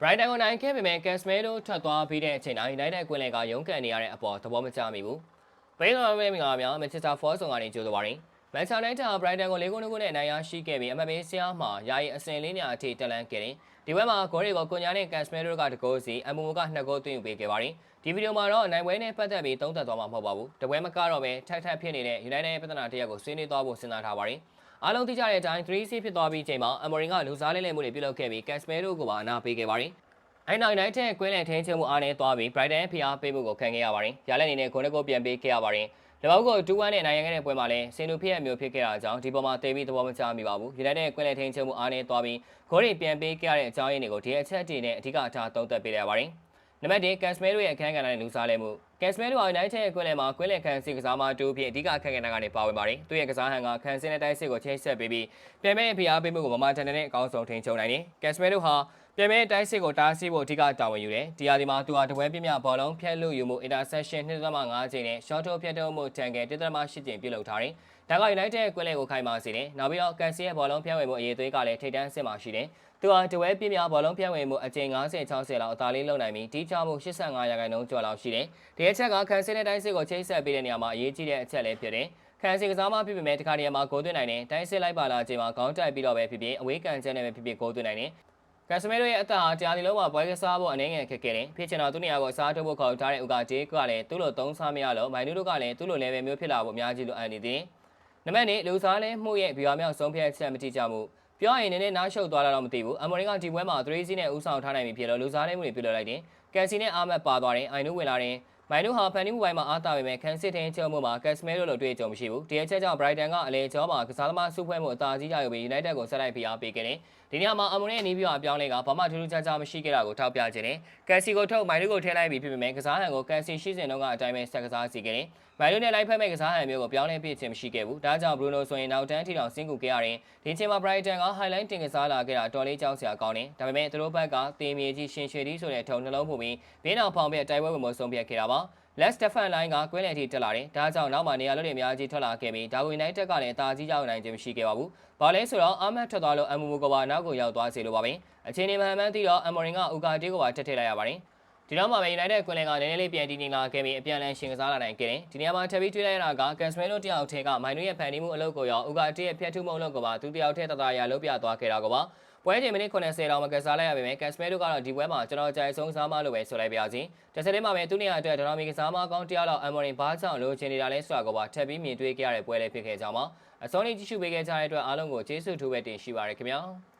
Brighton ကိုနိုင်ခဲ့ပေမဲ့ Casemiro ထွက်သွားပြီးတဲ့အချိန်တိုင်း United ကွင်းလယ်ကရုန်းကန်နေရတဲ့အပေါ်သဘောမကျမိဘူး။ဘေးတော်မဲမင်္ဂလာများ Manchester Force ဆောင်ကနေကြိုဆိုပါရစေ။ Manchester United ဟာ Brighton ကို၄ဂိုးနဲ့အနိုင်ရရှိခဲ့ပြီးအမှတ်ပေးဆရာမှာယာယီအဆင့်လေးညအထိတက်လန်းခဲ့တယ်။ဒီဘက်မှာဂိုးတွေကိုကွန်ညာနဲ့ Casemiro ကတကိုးစီအမူက2ဂိုးသွင်းယူပေးခဲ့ပါတယ်။ဒီဗီဒီယိုမှာတော့နိုင်ပွဲနဲ့ပတ်သက်ပြီးသုံးသပ်သွားမှာမဟုတ်ပါဘူး။တပွဲမကတော့ပဲထက်ထက်ဖြစ်နေတဲ့ United ရဲ့ပြဿနာတစ်ရပ်ကိုဆွေးနွေးသွားဖို့စဉ်းစားထားပါတယ်။ အားလုံးသိကြတဲ့အတိုင်း3-0ဖြစ်သွားပြီးချိန်မှာအမေရိကလူစားလေးလေးမှုတွေပြုလုပ်ခဲ့ပြီး Casemiro ကိုပါအနာပေးခဲ့ပါတယ်။အဲ့နောက် United ကွင်းလယ်ထင်းချင်းမှုအားနဲ့သွားပြီး Brighton ဖိအားပေးမှုကိုခံခဲ့ရပါတယ်။ရလက်အနေနဲ့ဂိုးတစ်ဂိုးပြန်ပေးခဲ့ရပါတယ်။၎င်းကို2-1နဲ့နိုင်ရခဲ့တဲ့ပွဲမှာလည်းစင်တူဖြစ်ရမျိုးဖြစ်ခဲ့တာကြောင့်ဒီပေါ်မှာတေးပြီးသဘောမကျမိပါဘူး။ United ကွင်းလယ်ထင်းချင်းမှုအားနဲ့သွားပြီးဂိုးတွေပြန်ပေးခဲ့ရတဲ့အကြောင်းရင်းတွေကိုဒီအချက်တွေနဲ့အဓိကအထားသုံးသပ်ပေးရပါတယ်။ နံပါတ်1 Casemiro ရဲ့အခန်းကဏ္ဍနဲ့လူစားလဲမှု Casemiro ဟာ United ရဲ့ကွင်းလယ်မှာကွင်းလယ်ခန်းစီကစားမတူအဖြစ်အဓိကအခန်းကဏ္ဍကနေပါဝင်ပါတယ်။သူ့ရဲ့ကစားဟန်ကခန်းစင်းတဲ့တိုက်စစ်ကိုချိတ်ဆက်ပေးပြီးပြန်မဲ့ဖိအားပေးမှုကိုမမတန်တဲ့အကောင်းဆုံးထိန်းချုပ်နိုင်တယ်။ Casemiro ဟာ ပြန်မဲ့တိုက်စစ်ကိုတားဆီးဖို့အဓိကတာဝန်ယူတယ်။ဒီဟာဒီမှာသူဟာတပွဲပြင်းပြဘောလုံးဖြတ်လို့ယူမှု interception 2.5ချိန်နဲ့ short throw ဖြတ်ထုတ်မှု tangle 1.8ချိန်ပြုလုပ်ထားတယ်။ဒါက United ရဲ့ကွင်းလယ်ကိုခိုင်မာစေတယ်။နောက်ပြီးတော့ကန်စီရဲ့ဘောလုံးဖြတ်ဝင်မှုအရေးသွေးကလည်းထိပ်တန်းအဆင့်မှာရှိတယ်။သူဟာတပွဲပြင်းပြဘောလုံးဖြတ်ဝင်မှုအချိန်90 60လောက်အသာလေးလုံနိုင်ပြီးတီးချမှု85ရာခိုင်နှုန်းကျော်လောက်ရှိတယ်။ဒီအချက်ကကန်စီတဲ့တိုက်စစ်ကိုချိတ်ဆက်ပေးတဲ့နေရာမှာအရေးကြီးတဲ့အချက်လည်းဖြစ်တယ်။ခံစီကစားမဖြစ်ပေမဲ့တခါတည်းမှာဂိုးသွင်းနိုင်တယ်။တိုင်းစစ်လိုက်ပါလာချိန်မှာခေါင်းတိုက်ပြီးတော့ပဲဖြစ်ဖြစ်အဝေးကန်ချက်နဲ့ပဲဖြစ်ဖြစ်ဂိုးသွင်းနိုင်တယ်။ ကက်စမီရိုရဲ့အသက်ဟာကြားဒီလုံးမှာပွဲကစားဖို့အနေငယ်ခက်ခဲတယ်။ဖြစ်ချင်တော့သူနေရာကိုစားထုတ်ဖို့ခေါ်ထားတဲ့ဥကဂျေးကလည်းသူ့လိုသုံးစားမရလို့မိုင်နူတို့ကလည်းသူ့လို level မျိုးဖြစ်လာဖို့အများကြီးလိုအပ်နေသေးတယ်။နံပါတ်၄လူစားလဲမှုရဲ့ဘီယာမြောက်ဆုံးဖြတ်ချက်မတိကြမှုပြောရရင်နည်းနည်းနားရှုပ်သွားတာတော့မသိဘူး။အမေရိကန်ဒီပွဲမှာ3စီးနဲ့ဥဆောင်ထားနိုင်ပြီဖြစ်လို့လူစားလဲမှုတွေပြုလုပ်လိုက်တယ်။ကက်စီနဲ့အာမတ်ပါသွားတယ်။အိုင်နူဝင်လာတယ်။ မိုင်နူဟာဖန်နီမှုပိုင်းမှာအားတာပေမဲ့ကန်စစ်ထင်းချုံမှုမှာကက်စမဲရိုလိုတွေ့ကြုံမရှိဘူး။ဒီအချက်ကြောင့်ဘရိုက်တန်ကအလေကျော်မှာကစားသမားစုဖွဲ့မှုအသာကြီးရယူပြီး United ကိုဆက်လိုက်ဖိအားပေးခဲ့တယ်။ဒီနေရာမှာအမွန်ရဲ့နီးပြအပြောင်းလဲကဘာမှထူးထူးခြားခြားမရှိခဲ့တာကိုထောက်ပြခြင်းနဲ့ကက်စီကိုထုတ်မိုင်နူကိုထည့်လိုက်ပြီးဖြစ်ပေမဲ့ကစားဟန်ကိုကက်စီရှိစဉ်တုန်းကအတိုင်းပဲဆက်ကစားစီခဲ့တယ်။မိုင်နူနဲ့လိုက်ဖက်မဲ့ကစားဟန်မျိုးကိုပြောင်းလဲပြခြင်းမရှိခဲ့ဘူး။ဒါကြောင့်ဘရူနိုဆိုရင်နောက်တန်းထီတောင်ဆင်းကူခဲ့ရတယ်။ဒီချိန်မှာ Brighton က highlight တင်ကစားလာခဲ့တာတော်လေးကြောက်စရာကောင်းတယ်။ဒါပေမဲ့သူတို့ဘက်ကတေမြေကြီးရှင်ရွှေဒီဆိုတဲ့ထုံနှလုံးပို့ပြီးဘေးနောက်ဖောင်ပြတိုက်ပွဲဝင်မှုဆုံးဖြတ်ခဲ့တာပါ။ Let's Defend Line ကကွင်းလယ်ထိတက်လာတယ်။ဒါကြောင့်နောက်မှနေရာလွတ်တွေအများကြီးထွက်လာခဲ့ပြီးဒါဝီနိုက်တက်ကလည်းအသာကြီးရောက်နိုင်ခြင်းမရှိခဲ့ပါဘူး။ဘာလဲဆိုတော့အာမတ်ထွက်သွားလို့အမူမူကပါနောက်ကိုရောက်သွားစေလိုပါပဲ။အချိန်ဒီမှန်မှန်သိတော့အမော်ရင်ကဥကာတီကိုပါထက်ထည့်လိုက်ရပါတယ်။ဒီတော့မှပဲ United ကွင်းလယ်ကနည်းနည်းလေးပြန်တည်နေလာခဲ့ပြီးအပြန်လန်ရှင်ကစားလာနိုင်ခဲ့တယ်။ဒီနေရာမှာထပ်ပြီးတွေ့လိုက်ရတာကကန်စမဲလိုတယောက်ထဲကမိုင်နွေရဲ့ဖန်တီးမှုအလုပ်ကိုရောဥကာတီရဲ့ဖျက်ထုမှုအလုပ်ကိုပါသူတယောက်ထဲတသားရလုပ်ပြသွားခဲ့တာကိုပါ။ ပွဲချိန်မိနစ်90လောက်မကစားလိုက်ရပေမဲ့ကန်စမဲတို့ကတော့ဒီပွဲမှာကျွန်တော်ကြိုက်ဆုံးစားမလို့ပဲဆိုလိုက်ပါစီ။တစ်ဆက်တည်းမှာပဲသူနေရာအတွက်ဒေါ်မီကစားမကောင်းတရားလောက်အမော်ရင်ဘာကြောင့်လိုချင်နေတာလဲဆိုတာကိုပါထပ်ပြီးမြင်တွေ့ခဲ့ရတဲ့ပွဲလေးဖြစ်ခဲ့ကြမှာအစောနေ့ကြည့်ရှုပေးခဲ့ကြတဲ့အတွက်အားလုံးကိုကျေးဇူးထူးပဲတင်ရှိပါရခင်ဗျာ။